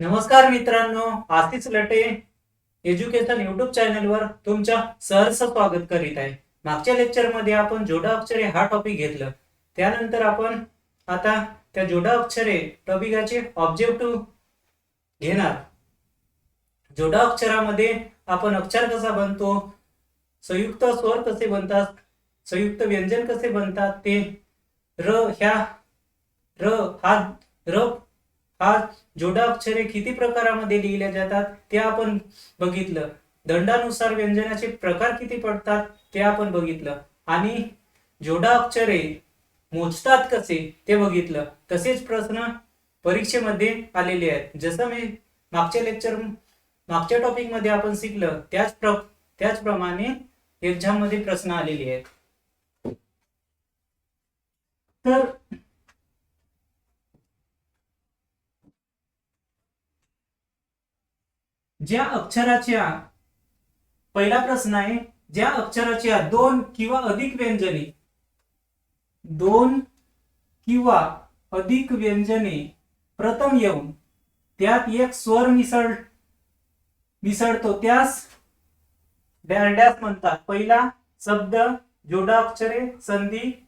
नमस्कार मित्रांनो Atish लटे education YouTube चॅनलवर तुमच्या सहर्ष स्वागत करीत आहे. मागच्या लेक्चरमध्ये आपण जोडा अक्षरे हा टॉपिक घेतलं. त्यानंतर आपण आता त्या जोडा अक्षरे टॉपिकाचे ऑब्जेक्टिव्ह घेणार. जोडा अक्षरामध्ये आपण अक्षर कसा बनतो संयुक्त स्वर कसे बनतात संयुक्त व्यंजन कसे बनतात ते र ह्या र हा र हा जोडा अक्षरे किती प्रकारामध्ये लिहिल्या जातात ते आपण बघितलं. दंडानुसार व्यंजनाचे प्रकार किती पडतात ते आपण बघितलं. आणि जोडा अक्षरे मोजतात कसे ते बघितलं. तसेच प्रश्न परीक्षेमध्ये आलेले आहेत. जसं मी मागच्या लेक्चर मागच्या टॉपिकमध्ये आपण शिकलं त्याच प्र त्याचप्रमाणे एक्झाममध्ये प्रश्न आलेले आहेत. तर ज्या अक्षराच्या पहिला प्रश्न आहे ज्या अक्षराच्या दोन किंवा अधिक व्यंजने दोन किंवा अधिक व्यंजने प्रथम येऊन त्यात एक स्वर मिसळ मिसळतो. त्यास डॅश म्हणतात. पहिला शब्द जोडा अक्षरे संधी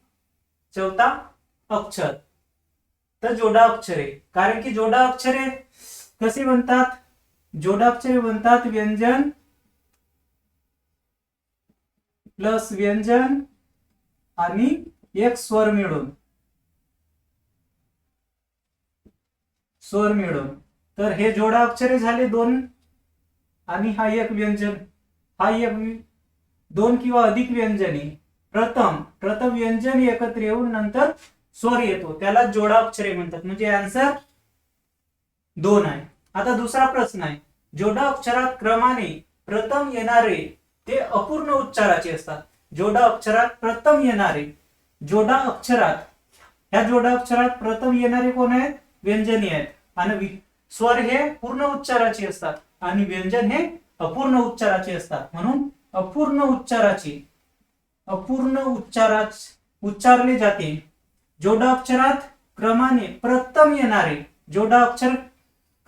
चौथा अक्षर. तर जोडा अक्षरे. कारण की जोडा अक्षरे कसे म्हणतात? जोडाक्षरे बनतात व्यंजन प्लस व्यंजन आणि एक स्वर मिळून. स्वर मिळून. तर हे जोडा अक्षरे झाले दोन आणि हा एक व्यंजन. हा एक दोन किंवा अधिक व्यंजने. प्रथम प्रथम व्यंजन एकत्र येऊन नंतर स्वर येतो. त्याला जोडा अक्षरे म्हणतात. म्हणजे आन्सर दोन आहे. आता दुसरा प्रश्न आहे. जोडा अक्षरात क्रमाने प्रथम येणारे ते अपूर्ण उच्चाराचे असतात. जोडा अक्षरात प्रथम येणारे जोडा अक्षरात ह्या जोडा अक्षरात प्रथम येणारे कोण आहेत? व्यंजनी आहेत. आणि स्वर हे पूर्ण उच्चाराचे असतात. आणि व्यंजन हे अपूर्ण उच्चाराचे असतात. म्हणून अपूर्ण उच्चाराचे अपूर्ण उच्चारा उच्चारले जाते. जोडा अक्षरात क्रमाने प्रथम येणारे जोडा अक्षर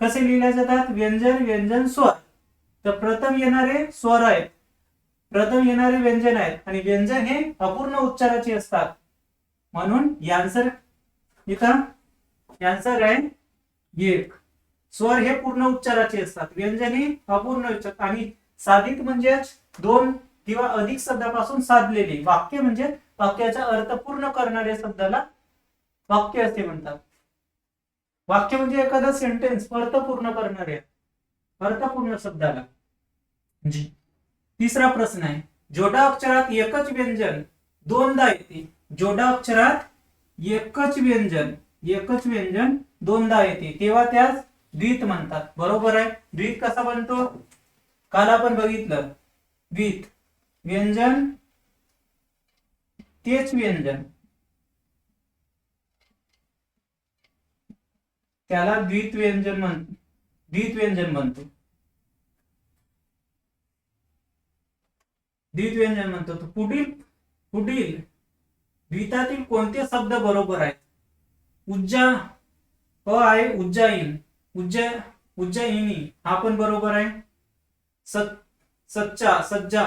कसे लिहिले जातात? व्यंजन व्यंजन स्वर. तर प्रथम येणारे स्वर आहेत. प्रथम येणारे व्यंजन आहेत. आणि व्यंजन हे अपूर्ण उच्चाराचे असतात. म्हणून यांसर इथं यांसर आहे. एक स्वर हे पूर्ण उच्चाराचे असतात. व्यंजन हे अपूर्ण उच्चार आणि साधित म्हणजे दोन किंवा अधिक शब्दापासून साधलेले. वाक्य म्हणजे वाक्याचा अर्थ पूर्ण करणाऱ्या शब्दाला वाक्य असे म्हणतात. वाक्य म्हणजे एखादा सेंटेन्स अर्थ पूर्ण करणारे अर्थपूर्ण शब्दाला. जी तिसरा प्रश्न आहे जोडा अक्षरात एकच व्यंजन दोनदा येते. जोडा अक्षरात एकच व्यंजन एकच व्यंजन दोनदा येते. तेव्हा त्यास द्वित म्हणतात. बरोबर आहे? द्वित कसा बनतो? काल आपण बघितलं. द्वित. व्यंजन तेच व्यंजन. त्याला द्वित व्यंजन म्हण द्वित व्यंजन म्हणतो. द्वित व्यंजन म्हणतो पुढील पुढील द्वितातील कोणते शब्द बरोबर आहेत? उज्जा अ आहे उज्जाईन उज्जै उज्जयिनी हा पण बरोबर आहे. सत सच्चा सज्जा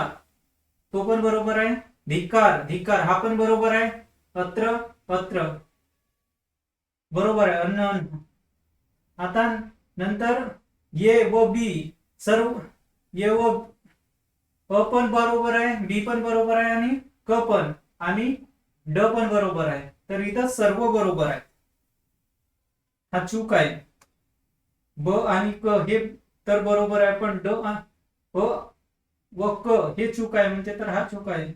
तो पण बरोबर आहे. धिकार धिकार हा पण बरोबर आहे. पत्र पत्र. बरोबर आहे. अन्न अन्न. आता नंतर ये व बी सर्व ये व अ पण बरोबर आहे बी पण बरोबर आहे आणि क पण आणि ड पण बरोबर आहे. तर इथं सर्व बरोबर आहे. हा चूक आहे. ब आणि क हे तर बरोबर आहे पण ड व क हे चूक आहे. म्हणजे तर हा चूक आहे.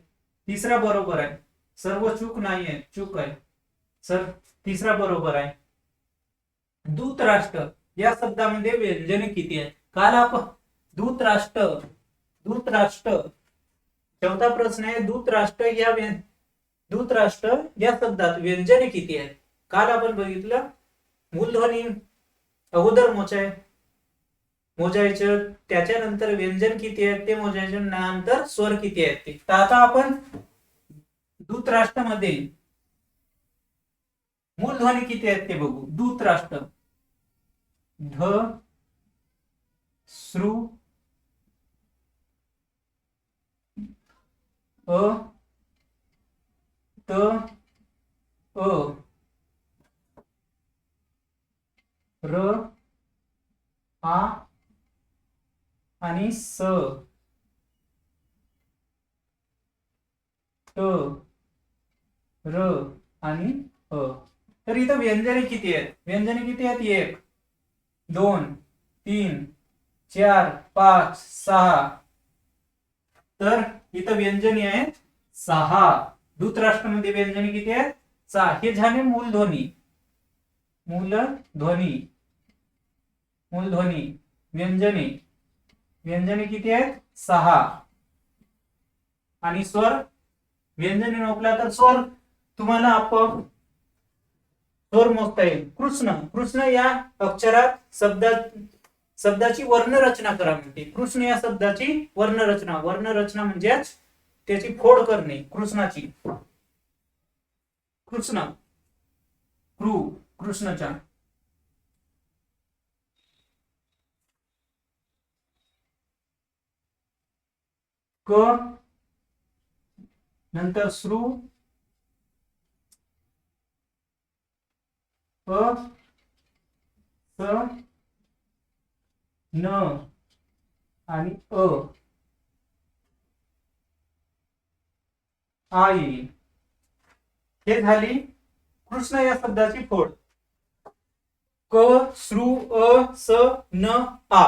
तिसरा बरोबर आहे. सर्व चूक नाही आहे चूक आहे. सर तिसरा बरोबर आहे. दूतराष्ट्र या शब्दामध्ये व्यंजने किती आहेत काल आपण दूतराष्ट्र दूतराष्ट्र चौथा प्रश्न आहे दूतराष्ट्र या दूतराष्ट्र या शब्दात व्यंजने किती आहेत काल आपण बघितलं मूलध्वनी अगोदर मोजाय मोजायचं त्याच्यानंतर व्यंजन किती आहेत ते मोजायचं नंतर स्वर किती आहेत ते. तर आता आपण दूतराष्ट्रामध्ये मूलध्वनी किती आहेत ते बघू. दूतराष्ट्र ध श्रु अ त अ र आ आणि स. ट र आणि अ. तर इथं व्यंजने किती आहेत? व्यंजने किती आहेत? एक. दोन तीन चार पाच सहा. तर इथं व्यंजनी आहेत सहा. धृतराष्ट्रामध्ये व्यंजनी किती आहेत? सहा. हे झाले मूलध्वनी मूलध्वनी मूलध्वनी व्यंजने. व्यंजने किती आहेत? सहा. आणि स्वर? व्यंजने नोकला तर स्वर. तुम्हाला आपोआप थोर मोजता येईल. कृष्ण कृष्ण या अक्षरात शब्दा शब्दाची वर्णरचना करा म्हणते. कृष्ण या शब्दाची वर्णरचना वर्णरचना म्हणजेच त्याची फोड करणे कृष्णाची. कृष्ण कृ कृष्णच्या. क नंतर श्रु स न आणि अ. आई हे झाली कृष्ण या शब्दाची फोड. क श्रु अ स न आ.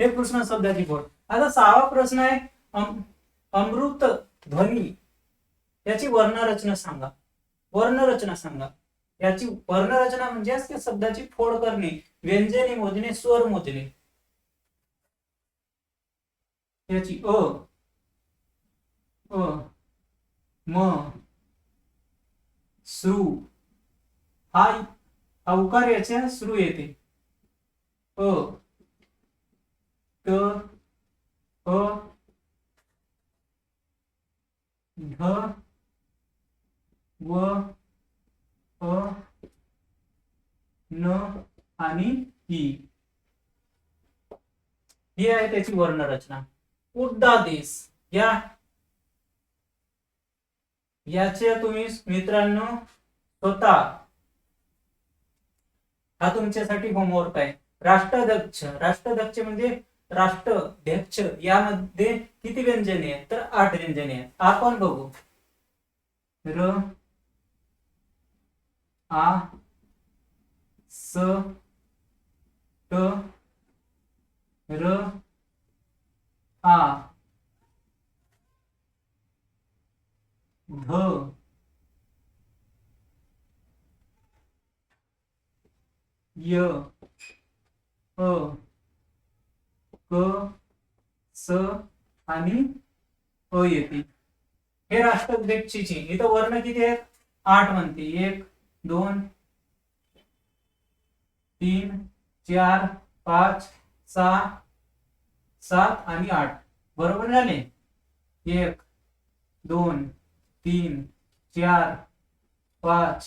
हे कृष्ण शब्दाची फोड. आता सहावा प्रश्न आहे अमृत ध्वनी याची वर्णरचना सांगा. वर्णरचना सांगा. याची वर्णरचना म्हणजे त्या शब्दाची फोड करणे व्यंजने मोजणे स्वर मोजणे. याची अ अ म श्रु हा अवकार याच्या श्रु येते. अ त अ ढ व अ न आणि ई ही आहे त्याची वर्णरचना. उड्डादेश या याचे तुम्ही मित्रांनो स्वतः हा तुमच्यासाठी होमवर्क आहे. राष्ट्राध्यक्ष. राष्ट्राध्यक्ष म्हणजे राष्ट्राध्यक्ष. यामध्ये किती व्यंजने आहेत? तर आठ व्यंजने आहेत. आपण बघू. र आ स ट र आ. ध. य अ क स आणि अ येते. हे राष्ट्राध्यक्षची इथं वर्ण किती आहेत? आठ म्हणते. एक दोन तीन चार पाच सहा सात आणि आठ. बरोबर झाले? एक दोन तीन चार पाच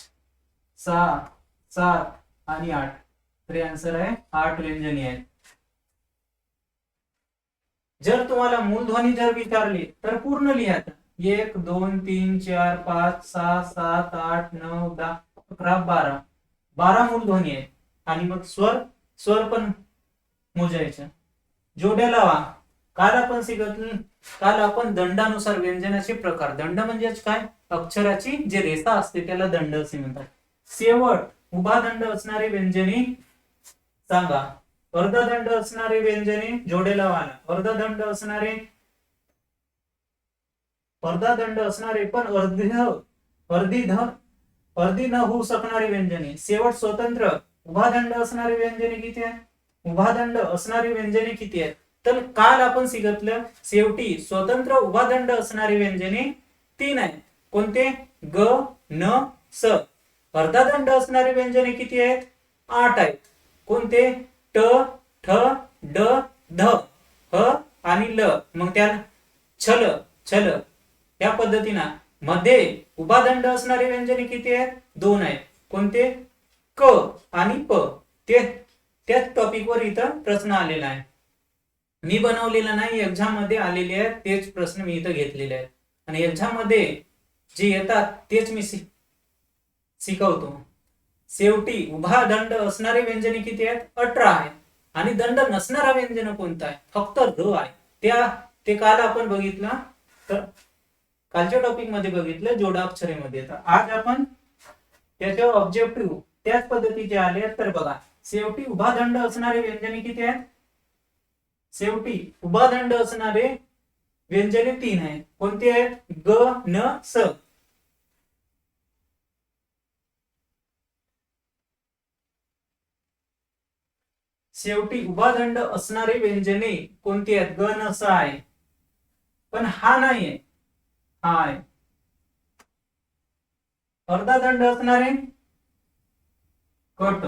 सहा सात आणि आठ. तर आन्सर आहे आठ व्यंजनी आहेत. जर तुम्हाला मूलध्वनी जर विचारली तर पूर्ण लिहायचं एक दोन तीन चार पाच सहा सात आठ नऊ दहा. अकरा बारा. बारा मूलध्वनी आहेत. आणि मग स्वर स्वर पण मोजायचे. जोड्या लावा. काल आपण शिकत काल आपण दंडानुसार व्यंजनाचे प्रकार. दंड म्हणजेच काय? अक्षराची जे रेषा असते त्याला दंड असे म्हणतात. शेवट उभा दंड असणारे व्यंजने सांगा. अर्धदंड असणारे व्यंजने जोडे लावाना अर्धदंड असणारे अर्धादंड असणारे पण अर्ध अर्धी ध अर्धी न होऊ शकणारी व्यंजने. शेवट स्वतंत्र उभा दंड व्यंजने किती आहेत? उभा दंड असणारी व्यंजने किती आहेत? तर काल आपण शिकतलं शेवटी स्वतंत्र उभा दंड असणारी व्यंजने तीन आहेत. कोणते? ग न स. अर्धा दंड असणारी व्यंजने किती आहेत? आठ आहेत. कोणते? ट ठ ड ध. ह आणि ल. मग त्या छल छल. या पद्धतीनं. मध्ये उपादंड असणारे व्यंजने किती आहेत? दोन आहेत. कोणते? क आणि प. ते त्याच टॉपिकवर इथं प्रश्न आलेला आहे. मी बनवलेलं नाही एक्झाममध्ये आलेले आहेत तेच प्रश्न मी इथं घेतलेले आहेत. आणि एक्झाममध्ये जे येतात तेच मी शिकवतो. शेवटी उभा दंड असणारे व्यंजने किती आहेत? अठरा आहेत. आणि दंड नसणारा व्यंजन कोणता आहे? फक्त र आहे. त्या ते काल आपण बघितलं. तर कालच्या टॉपिकमध्ये बघितलं जोडाक्षरेमध्ये तर आज आपण त्याच्या ऑब्जेक्टिव्ह त्याच पद्धतीचे आले तर बघा शेवटी उभा दंड असणारे व्यंजने किती आहेत? शेवटी उभा दंड असणारे व्यंजने तीन आहेत. कोणती आहेत? ग न स. शेवटी उभा दंड असणारे व्यंजने कोणती आहेत? ग न स आहे. पण हा नाहीये. आहे हाय अर्धा दंड असणारे? कट.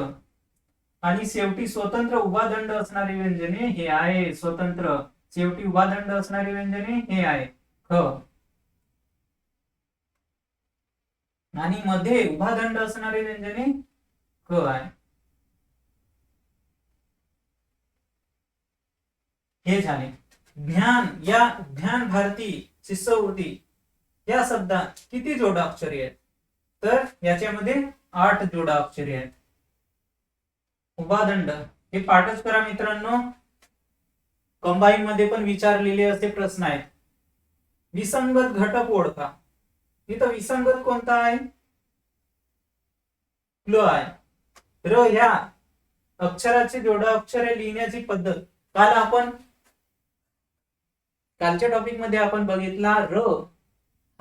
आणि शेवटी स्वतंत्र उभा दंड असणारी व्यंजने हे आहे. स्वतंत्र. शेवटी उभा दंड असणारी व्यंजने हे आहे. ख. आणि मध्ये उभा दंड असणारे व्यंजने क आहे. हे झाले. ज्ञान. या ज्ञान भारती शिष्यवृत्ती. या शब्दात किती जोडाक्षरी आहेत? तर याच्यामध्ये आठ जोडाक्षरी आहेत. उभादंड हे पाठच करा मित्रांनो कंबाईन मध्ये पण विचारलेले असे प्रश्न आहेत. विसंगत घटक ओळखा. इथं विसंगत कोणता आहे? ल आहे. र ह्या अक्षराची जोडाक्षरे लिहिण्याची पद्धत. काल आपण कालच्या टॉपिकमध्ये आपण बघितला र.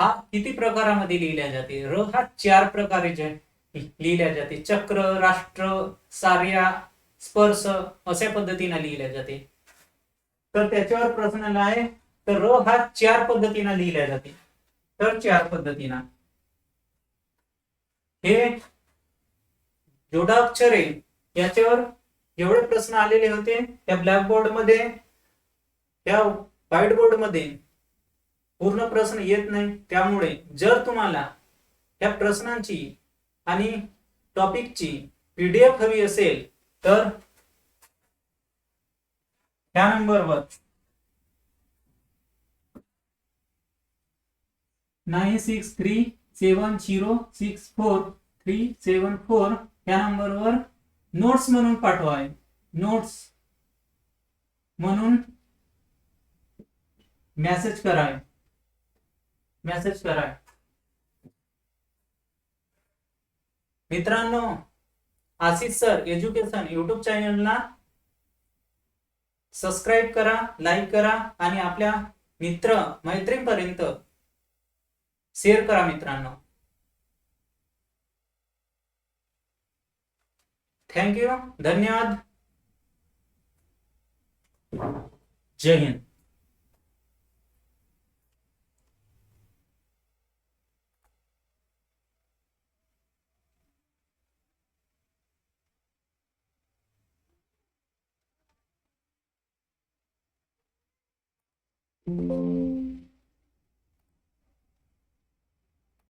हा किती प्रकारामध्ये लिहिल्या जाते? र हा चार प्रकारे लिहिल्या जाते. चक्र राष्ट्र सार्या स्पर्श अशा पद्धतीने लिहिल्या जाते. तर त्याच्यावर प्रश्न आहे तर र हा चार पद्धतीने लिहिल्या जाते. तर चार पद्धतीनं. हे जोडाक्षरे याच्यावर एवढे प्रश्न आलेले होते त्या ब्लॅकबोर्डमध्ये त्या व्हाईट बोर्डमध्ये पूर्ण प्रश्न येत नाही. त्यामुळे जर तुम्हाला या प्रश्नांची आणि टॉपिकची पीडीएफ हवी असेल तर त्या नंबरवर nine six three seven zero six four three seven four या नंबरवर नोट्स म्हणून पाठवा. नोट्स म्हणून मेसेज कराय मेसेज करा. मित्रांनो आशिष सर एज्युकेशन युट्यूब चॅनलला सबस्क्राईब करा लाईक करा आणि आपल्या मित्र मैत्रीपर्यंत शेअर करा मित्रांनो. थँक्यू धन्यवाद. जय हिंद.